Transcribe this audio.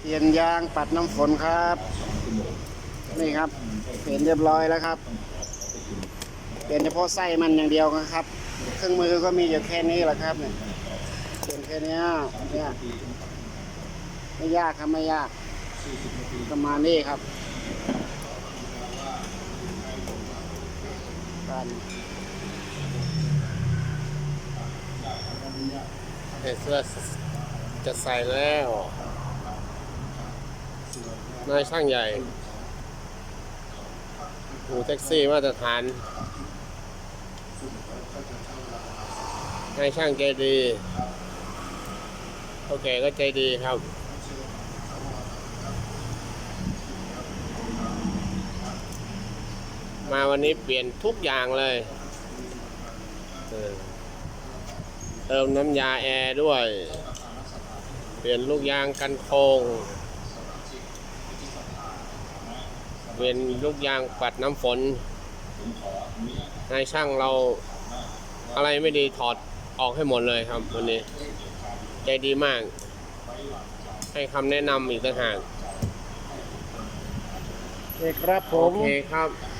เปลี่ยนยางปัดน้ำฝนครับ นี่ครับเปลี่ยนเรียบร้อยแล้วครับ เปลี่ยนเฉพาะไส้มันอย่างเดียวนะครับ เครื่องมือก็มีอยู่แค่นี้แหละครับเนี่ยเปลี่ยนแค่นี้เนี่ยไม่ยากครับไม่ยากประมาณนี้ครับการเห็นเสื้อจะใส่แล้ว นายช่างใหญ่หูแท็กซี่มาตรฐานนายช่างใจดีโอเคก็ใจดีครับมาวันนี้เปลี่ยนทุกอย่างเลยเออเติมน้ำยาแอร์ด้วย เปลี่ยนลูกยางกันโคง เปลี่ยนลูกยางปัดน้ำฝนนายช่างเราอะไรไม่ดีถอดออกให้หมดเลยครับวันนี้ ใจดีมาก ให้คำแนะนำอีกต่างหากโอเคครับผโอมเคครับค